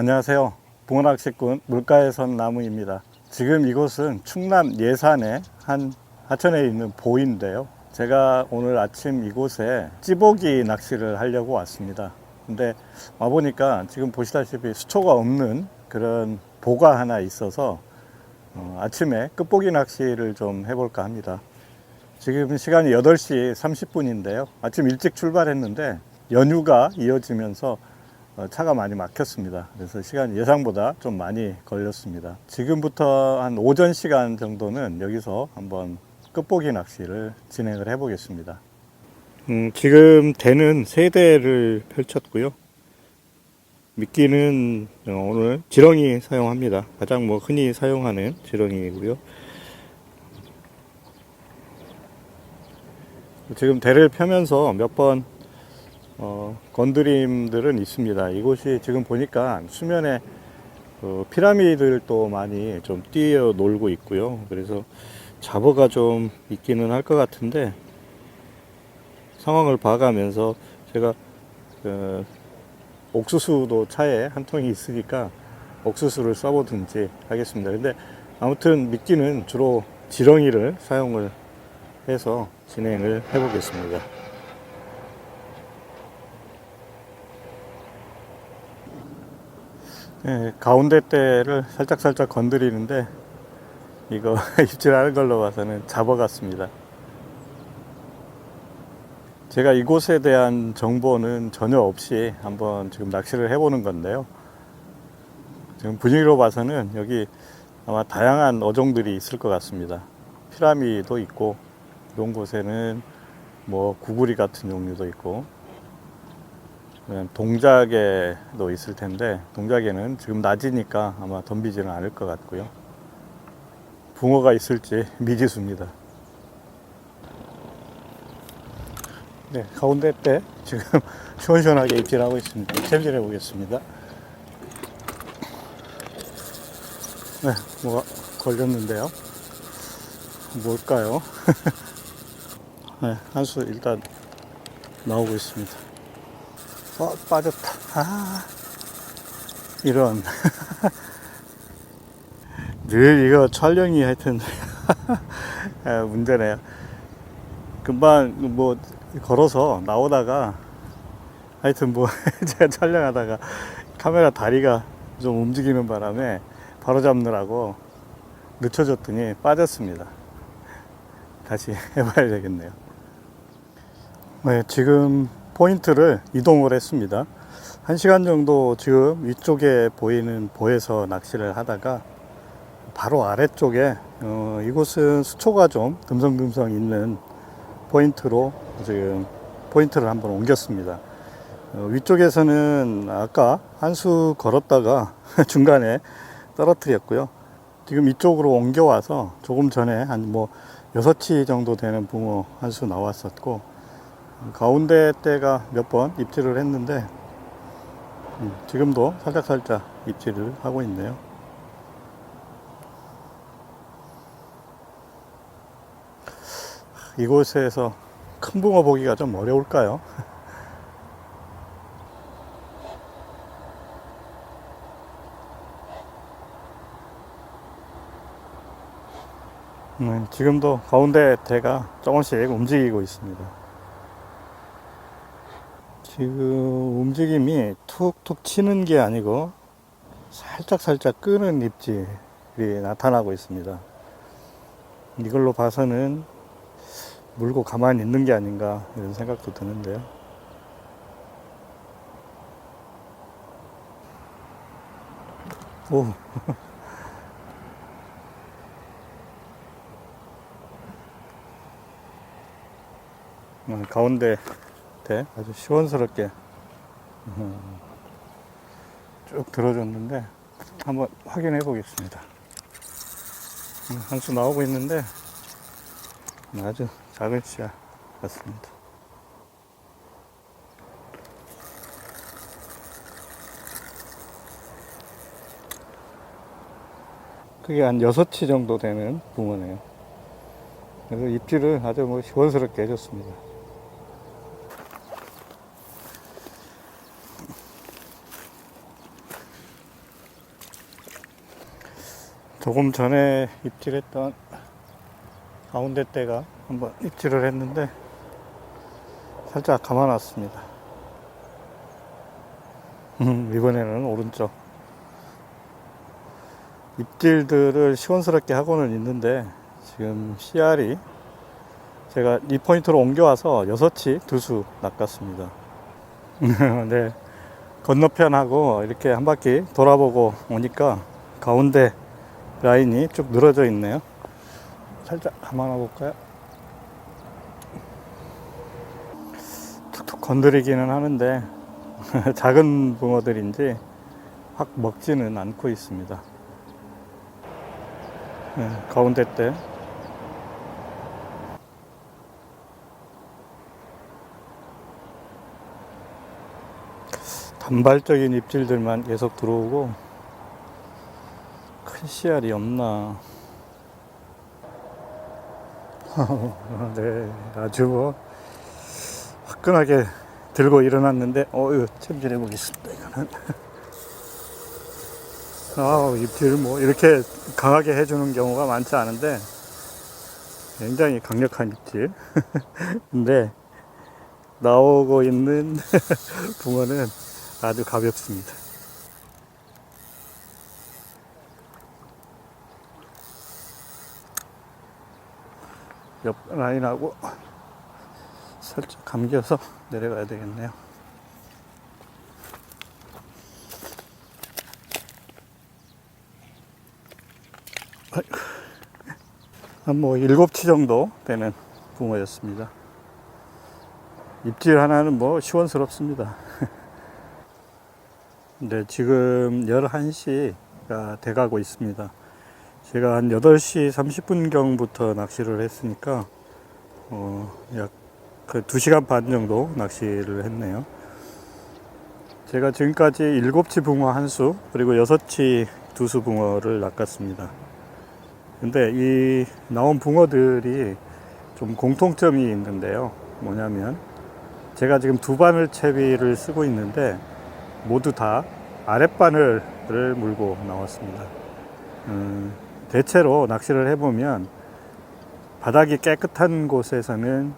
안녕하세요. 붕어낚시꾼 물가에선 나무입니다. 지금 이곳은 충남 예산의 한 하천에 있는 보인데요. 제가 오늘 아침 이곳에 찌보기 낚시를 하려고 왔습니다. 근데 와보니까 지금 보시다시피 수초가 없는 그런 보가 하나 있어서 어, 아침에 끝보기 낚시를 좀 해볼까 합니다. 지금 시간이 8시 30분인데요. 아침 일찍 출발했는데 연휴가 이어지면서 어, 차가 많이 막혔습니다. 그래서 시간이 예상보다 좀 많이 걸렸습니다. 지금부터 한 오전 시간 정도는 여기서 한번 끝보기 낚시를 진행을 해보겠습니다. 음, 지금 대는 세 대를 펼쳤고요. 미끼는 어, 오늘 지렁이 사용합니다. 가장 뭐 흔히 사용하는 지렁이고요. 지금 대를 펴면서 몇 번 어, 건드림들은 있습니다. 이곳이 지금 보니까 수면에 그 피라미드들도 많이 좀 뛰어 놀고 있고요. 그래서 잡어가 좀 있기는 할 것 같은데 상황을 봐가면서 제가 그 옥수수도 차에 한 통이 있으니까 옥수수를 써보든지 하겠습니다. 근데 아무튼 미끼는 주로 지렁이를 사용을 해서 진행을 해보겠습니다. 네, 가운데 대를 살짝살짝 건드리는데 이거 입질하는 걸로 봐서는 잡아갔습니다. 제가 이곳에 대한 정보는 전혀 없이 한번 지금 낚시를 해보는 건데요. 지금 분위기로 봐서는 여기 아마 다양한 어종들이 있을 것 같습니다. 피라미도 있고 이런 곳에는 뭐 구구리 같은 종류도 있고 동작에도 있을 텐데 동작에는 지금 낮이니까 아마 덤비지는 않을 것 같고요. 붕어가 있을지 미지수입니다. 네, 가운데 때 지금 시원시원하게 입질하고 있습니다. 챔질해 보겠습니다. 네, 뭐가 걸렸는데요. 뭘까요? 네, 한 수 일단 나오고 있습니다. 어, 빠졌다. 아, 이런. 늘 이거 촬영이 하여튼 아, 문제네요. 금방 뭐 걸어서 나오다가 하여튼 뭐 제가 촬영하다가 카메라 다리가 좀 움직이는 바람에 바로 잡느라고 늦춰졌더니 빠졌습니다. 다시 해봐야 되겠네요. 네, 지금 포인트를 이동을 했습니다. 한 시간 정도 지금 위쪽에 보이는 보에서 낚시를 하다가 바로 아래쪽에 어, 이곳은 수초가 좀 듬성듬성 있는 포인트로 지금 포인트를 한번 옮겼습니다. 어, 위쪽에서는 아까 한 수 걸었다가 중간에 떨어뜨렸고요. 지금 이쪽으로 옮겨와서 조금 전에 한 뭐 6치 정도 되는 붕어 한 수 나왔었고 가운데 때가 몇 번 입질을 했는데 음, 지금도 살짝살짝 입질을 하고 있네요. 이곳에서 큰 붕어 보기가 좀 어려울까요? 음, 지금도 가운데 대가 조금씩 움직이고 있습니다. 지금 움직임이 툭툭 치는 게 아니고 살짝 살짝 끄는 입질이 나타나고 있습니다. 이걸로 봐서는 물고 가만히 있는 게 아닌가 이런 생각도 드는데요. 오. 음, 가운데 대 아주 시원스럽게 음, 쭉 들어줬는데 한번 확인해 보겠습니다. 음, 한수 나오고 있는데 아주 작은 씨앗 같습니다. 그게 한 6치 정도 되는 붕어네요. 그래서 입질을 아주 뭐 시원스럽게 해줬습니다. 조금 전에 입질했던 가운데 때가 한번 입질을 했는데 살짝 감아놨습니다. 음, 이번에는 오른쪽. 입질들을 시원스럽게 하고는 있는데 지금 CR이 제가 이 포인트로 옮겨와서 6치 두수 낚았습니다. 네. 건너편하고 이렇게 한 바퀴 돌아보고 오니까 가운데 라인이 쭉 늘어져 있네요. 살짝 감아놔 볼까요? 툭툭 건드리기는 하는데 작은 붕어들인지 확 먹지는 않고 있습니다. 네, 가운데 때 단발적인 입질들만 계속 들어오고 큰 씨알이 없나? 네 아주 뭐 화끈하게 들고 일어났는데 어유 챔질해 보겠습니다 이거는. 아 입질 뭐 이렇게 강하게 해주는 경우가 많지 않은데 굉장히 강력한 입질 근데 나오고 있는 붕어는 아주 가볍습니다. 옆 라인하고 살짝 감겨서 내려가야 되겠네요. 한뭐 일곱 치 정도 되는 붕어였습니다. 입질 하나는 뭐 시원스럽습니다. 네, 지금 11시가 돼가고 있습니다. 제가 한 8시 30분경부터 낚시를 했으니까, 어, 약 그 2시간 반 정도 낚시를 했네요. 제가 지금까지 7치 붕어 한 수, 그리고 6치 두 수 붕어를 낚았습니다. 근데 이 나온 붕어들이 좀 공통점이 있는데요. 뭐냐면, 제가 지금 두 바늘 채비를 쓰고 있는데, 모두 다 아랫바늘을 물고 나왔습니다. 음, 대체로 낚시를 해보면 바닥이 깨끗한 곳에서는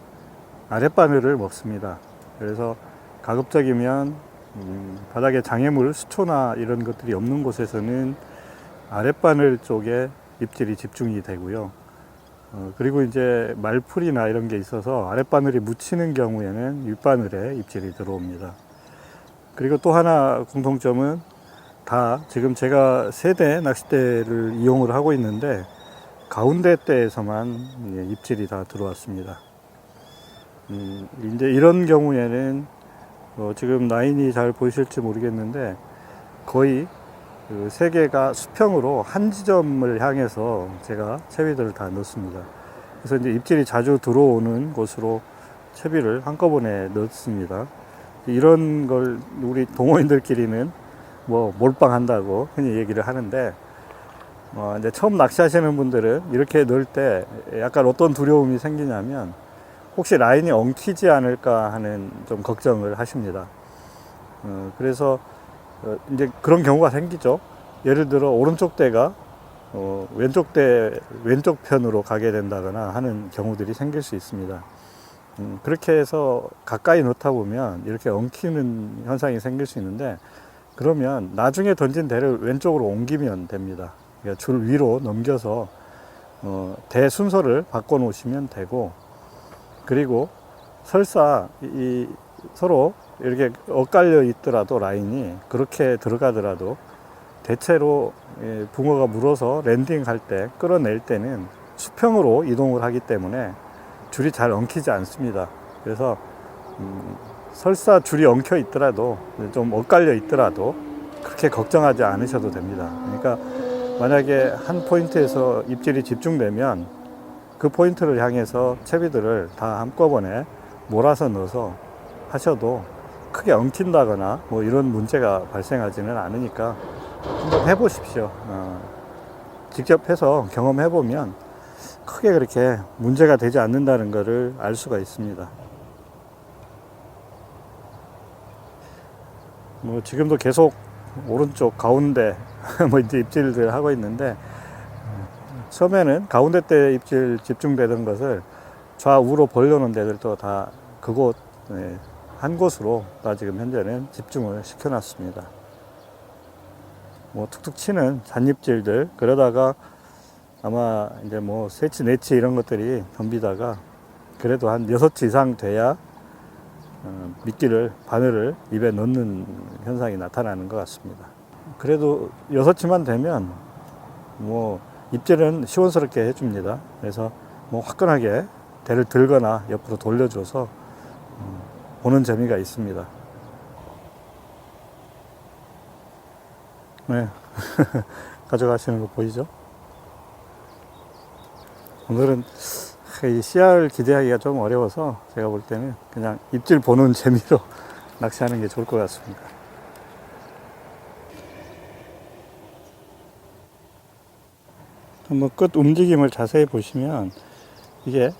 아랫바늘을 먹습니다. 그래서 가급적이면 음, 바닥에 장애물, 수초나 이런 것들이 없는 곳에서는 아랫바늘 쪽에 입질이 집중이 되고요. 어, 그리고 이제 말풀이나 이런 게 있어서 아랫바늘이 묻히는 경우에는 윗바늘에 입질이 들어옵니다. 그리고 또 하나 공통점은 다 지금 제가 세대 낚싯대를 이용을 하고 있는데 가운데 대에서만 예, 입질이 다 들어왔습니다. 음, 이제 이런 경우에는 어, 지금 라인이 잘 보이실지 모르겠는데 거의 그세 개가 수평으로 한 지점을 향해서 제가 채비들을 다 넣습니다. 그래서 이제 입질이 자주 들어오는 곳으로 채비를 한꺼번에 넣습니다. 이런 걸 우리 동호인들끼리는 뭐 몰빵한다고 흔히 얘기를 하는데 어 이제 처음 낚시하시는 분들은 이렇게 넣을 때 약간 어떤 두려움이 생기냐면 혹시 라인이 엉키지 않을까 하는 좀 걱정을 하십니다. 어 그래서 어 이제 그런 경우가 생기죠. 예를 들어 오른쪽 대가 어 왼쪽 대 왼쪽 편으로 가게 된다거나 하는 경우들이 생길 수 있습니다. 음, 그렇게 해서 가까이 넣다 보면 이렇게 엉키는 현상이 생길 수 있는데 그러면 나중에 던진 대를 왼쪽으로 옮기면 됩니다. 그러니까 줄 위로 넘겨서 어, 대 순서를 바꿔 놓으시면 되고 그리고 설사 이 서로 이렇게 엇갈려 있더라도 라인이 그렇게 들어가더라도 대체로 예, 붕어가 물어서 랜딩할 때 끌어낼 때는 수평으로 이동을 하기 때문에 줄이 잘 엉키지 않습니다. 그래서 음, 설사 줄이 엉켜 있더라도 좀 엇갈려 있더라도 그렇게 걱정하지 않으셔도 됩니다. 그러니까 만약에 한 포인트에서 입질이 집중되면 그 포인트를 향해서 채비들을 다 한꺼번에 몰아서 넣어서 하셔도 크게 엉킨다거나 뭐 이런 문제가 발생하지는 않으니까 한번 해보십시오. 어, 직접 해서 경험해 보면 크게 그렇게 문제가 되지 않는다는 것을 알 수가 있습니다. 뭐 지금도 계속 오른쪽 가운데 뭐 이제 입질들 하고 있는데 처음에는 가운데 때 입질 집중되던 것을 좌우로 벌려놓은 데들도 다 그곳 네, 한 곳으로 다 지금 현재는 집중을 시켜놨습니다. 뭐 툭툭 치는 잔입질들 그러다가 아마 이제 뭐 세치 네치 이런 것들이 덤비다가 그래도 한 여섯 치 이상 돼야 어, 미끼를 바늘을 입에 넣는 현상이 나타나는 것 같습니다. 그래도 여섯 치만 되면 뭐 입질은 시원스럽게 해줍니다. 그래서 뭐 화끈하게 대를 들거나 옆으로 돌려줘서 음, 보는 재미가 있습니다. 네. 가져가시는 거 보이죠? 오늘은 이 씨알 기대하기가 좀 어려워서 제가 볼 때는 그냥 입질 보는 재미로 낚시하는 게 좋을 것 같습니다. 한번 끝 움직임을 자세히 보시면 이게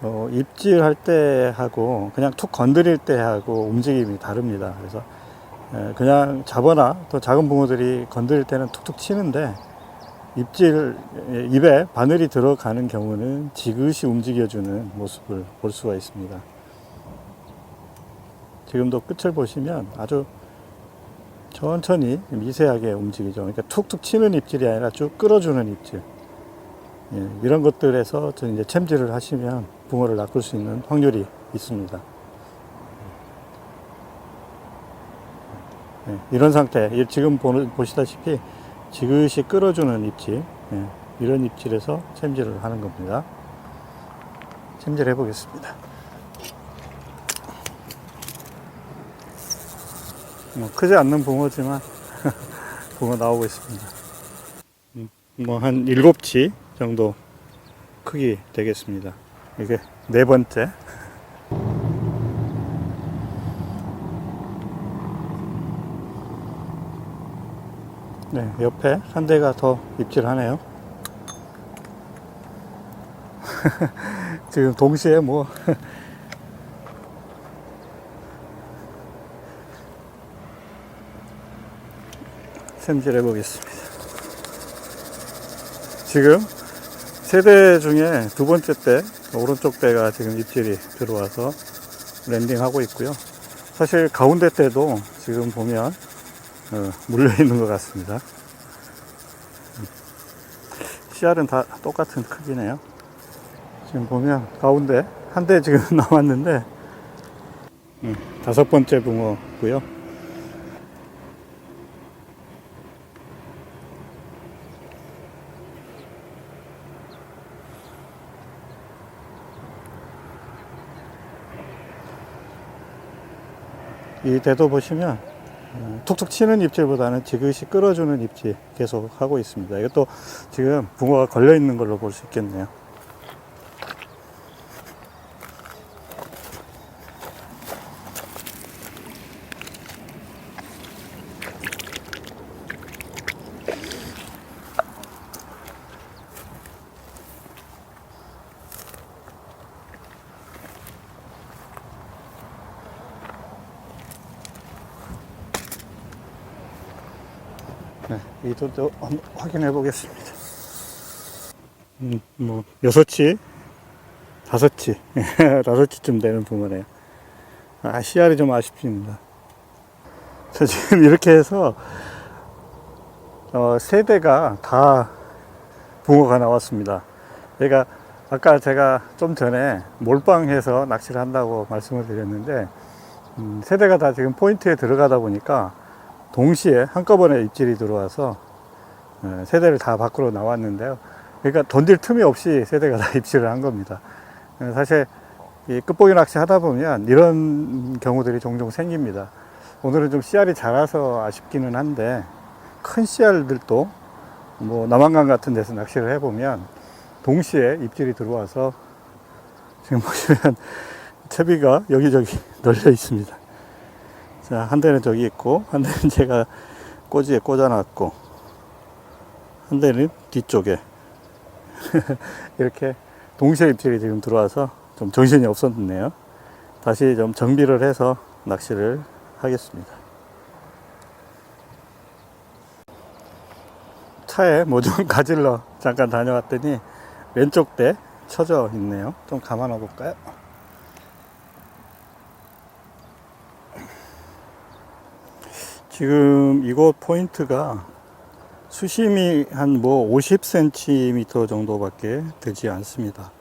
어, 입질할 때 하고 그냥 툭 건드릴 때 하고 움직임이 다릅니다. 그래서 에, 그냥 잡거나 또 작은 붕어들이 건드릴 때는 툭툭 치는데 입질 에, 입에 바늘이 들어가는 경우는 지그시 움직여주는 모습을 볼 수가 있습니다. 지금도 끝을 보시면 아주 천천히 미세하게 움직이죠. 그러니까 툭툭 치는 입질이 아니라 쭉 끌어주는 입질. 예, 이런 것들에서 저 이제 챔질을 하시면 붕어를 낚을 수 있는 확률이 있습니다. 예, 이런 상태, 이 지금 보는, 보시다시피 지그시 끌어주는 입질, 예, 이런 입질에서 챔질을 하는 겁니다. 챔질 해 보겠습니다. 뭐 크지 않는 붕어지만 붕어 나오고 있습니다. 뭐한 일곱 치 정도 크기 되겠습니다. 이게 네 번째. 네, 옆에 한 대가 더 입질하네요. 지금 동시에 뭐 샘질해 보겠습니다. 지금 세 대 중에 두 번째 대, 오른쪽 대가 지금 입질이 들어와서 랜딩하고 있고요. 사실 가운데 대도 지금 보면 어, 물려 있는 것 같습니다. 씨알은 다 똑같은 크기네요. 지금 보면 가운데 한 대 지금 남았는데 음, 다섯 번째 붕어고요. 이 대도 보시면 어, 툭툭 치는 입질보다는 지그시 끌어주는 입질 계속 하고 있습니다. 이것도 지금 붕어가 걸려 있는 걸로 볼 수 있겠네요. 네, 이도도 한번 확인해 보겠습니다. 음, 뭐 여섯 치, 다섯 치, 다섯 치쯤 되는 붕어네요. 아, 씨알이 좀 아쉽습니다. 자, 지금 이렇게 해서 어, 세 대가 다 붕어가 나왔습니다. 얘가 아까 제가 좀 전에 몰빵해서 낚시를 한다고 말씀을 드렸는데 음, 세 대가 다 지금 포인트에 들어가다 보니까 동시에 한꺼번에 입질이 들어와서 어, 세대를 다 밖으로 나왔는데요. 그러니까 던질 틈이 없이 세대가 다 입질을 한 겁니다. 어, 사실 이 끝보기 낚시 하다 보면 이런 경우들이 종종 생깁니다. 오늘은 좀 씨알이 작아서 아쉽기는 한데 큰 씨알들도 뭐 남한강 같은 데서 낚시를 해보면 동시에 입질이 들어와서 지금 보시면 채비가 여기저기 널려 있습니다. 자, 한 대는 저기 있고, 한 대는 제가 꼬지에 꽂아놨고, 한 대는 뒤쪽에. 이렇게 동시에 입질이 지금 들어와서 좀 정신이 없었네요. 다시 좀 정비를 해서 낚시를 하겠습니다. 차에 뭐 좀 가질러 잠깐 다녀왔더니 왼쪽 대 쳐져 있네요. 좀 감아놔 볼까요? 지금 이곳 포인트가 수심이 한 뭐 50cm 정도밖에 되지 않습니다.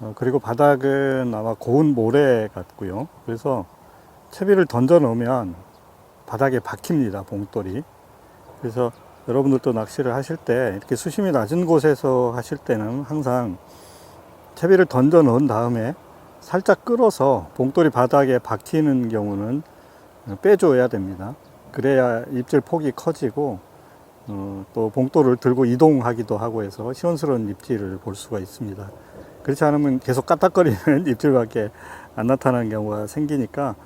어, 그리고 바닥은 아마 고운 모래 같고요. 그래서 채비를 던져 놓으면 바닥에 박힙니다, 봉돌이. 그래서 여러분들도 낚시를 하실 때 이렇게 수심이 낮은 곳에서 하실 때는 항상 채비를 던져 넣은 다음에 살짝 끌어서 봉돌이 바닥에 박히는 경우는 빼줘야 됩니다. 그래야 입질 폭이 커지고 어, 또 봉돌을 들고 이동하기도 하고 해서 시원스러운 입질을 볼 수가 있습니다. 그렇지 않으면 계속 까딱거리는 입질밖에 안 나타나는 경우가 생기니까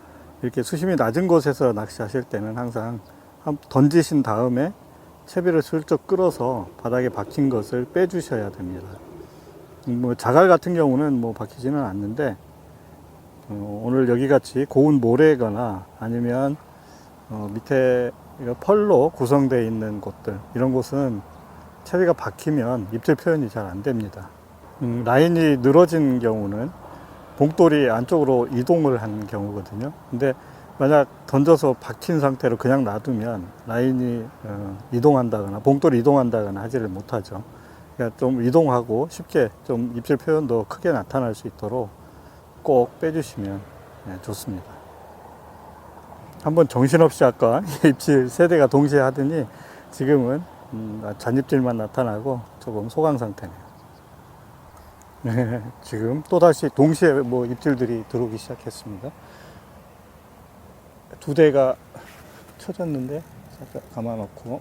이렇게 수심이 낮은 곳에서 낚시하실 때는 항상 한- 던지신 다음에 채비를 슬쩍 끌어서 바닥에 박힌 것을 빼주셔야 됩니다. 음, 뭐 자갈 같은 경우는 뭐 박히지는 않는데 어, 오늘 여기 같이 고운 모래거나 아니면 어, 밑에 펄로 구성되어 있는 곳들 이런 곳은 채비가 박히면 입질 표현이 잘 안 됩니다. 음, 라인이 늘어진 경우는 봉돌이 안쪽으로 이동을 한 경우거든요. 근데 만약 던져서 박힌 상태로 그냥 놔두면 라인이 어, 이동한다거나 봉돌이 이동한다거나 하지를 못하죠. 그러니까 좀 이동하고 쉽게 좀 입질 표현도 크게 나타날 수 있도록 꼭 빼주시면 네, 좋습니다. 한번 정신없이 아까 입질 세 대가 동시에 하더니 지금은 음, 잔입질만 나타나고 조금 소강 상태네요. 네, 지금 또다시 동시에 뭐 입질들이 들어오기 시작했습니다. 두 대가 쳐졌는데 잠깐 감아놓고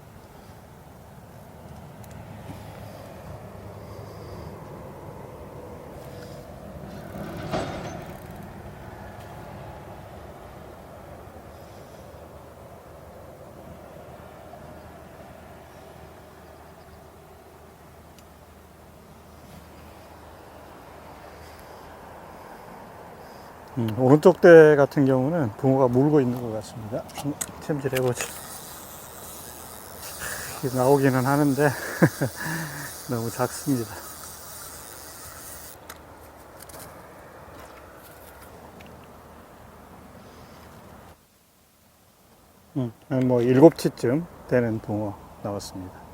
음, 오른쪽 대 같은 경우는 붕어가 물고 있는 것 같습니다. 챔질 해보죠. 이게 나오기는 하는데 너무 작습니다. 음, 한뭐 일곱치쯤 되는 붕어 나왔습니다.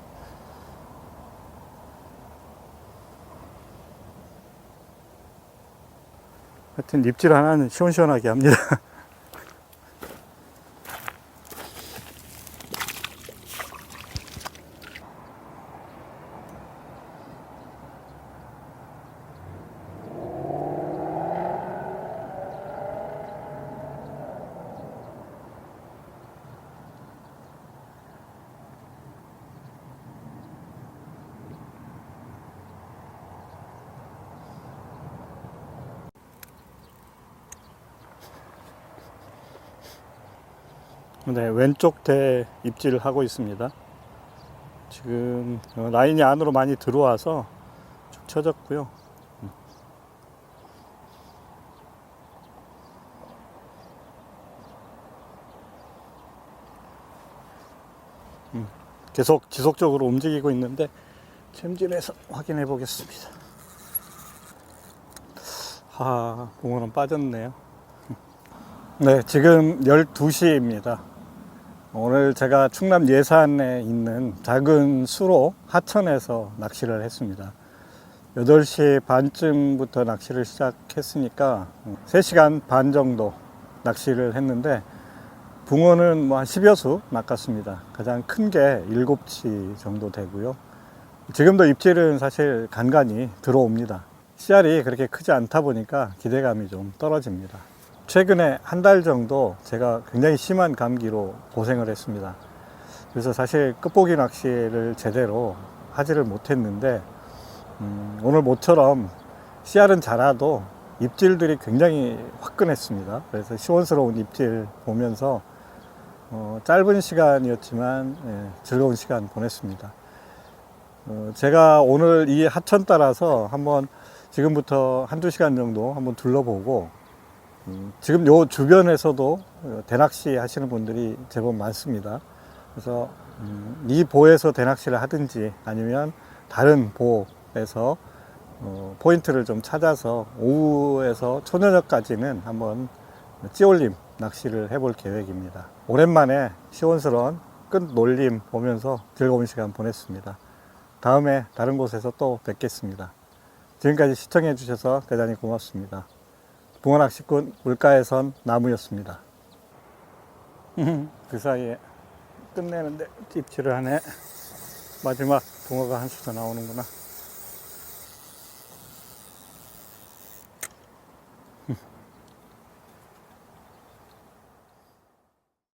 하여튼 입질 하나는 시원시원하게 합니다. 네, 왼쪽 대 입질을 하고 있습니다. 지금 어, 라인이 안으로 많이 들어와서 쭉 쳐졌고요. 음. 음, 계속 지속적으로 움직이고 있는데 챔질해서 확인해 보겠습니다. 아, 붕어는 빠졌네요. 네, 지금 12시입니다. 오늘 제가 충남 예산에 있는 작은 수로 하천에서 낚시를 했습니다. 8시 반쯤부터 낚시를 시작했으니까 3시간 반 정도 낚시를 했는데 붕어는 뭐 한 10여 수 낚았습니다. 가장 큰 게 7치 정도 되고요. 지금도 입질은 사실 간간히 들어옵니다. 씨알이 그렇게 크지 않다 보니까 기대감이 좀 떨어집니다. 최근에 한 달 정도 제가 굉장히 심한 감기로 고생을 했습니다. 그래서 사실 끝보기 낚시를 제대로 하지를 못했는데 음, 오늘 모처럼 씨알은 자라도 입질들이 굉장히 화끈했습니다. 그래서 시원스러운 입질 보면서 어, 짧은 시간이었지만 예, 즐거운 시간 보냈습니다. 어, 제가 오늘 이 하천 따라서 한번 지금부터 한두 시간 정도 한번 둘러보고 음, 지금 요 주변에서도 어, 대낚시 하시는 분들이 제법 많습니다. 그래서 음, 이 보에서 대낚시를 하든지 아니면 다른 보에서 어, 포인트를 좀 찾아서 오후에서 초저녁까지는 한번 찌올림 낚시를 해볼 계획입니다. 오랜만에 시원스러운 끝 놀림 보면서 즐거운 시간 보냈습니다. 다음에 다른 곳에서 또 뵙겠습니다. 지금까지 시청해 주셔서 대단히 고맙습니다. 붕어낚시꾼 물가에선 나무였습니다. 그 사이에 끝내는데 찝질을 하네. 마지막 붕어가 한 수 더 나오는구나.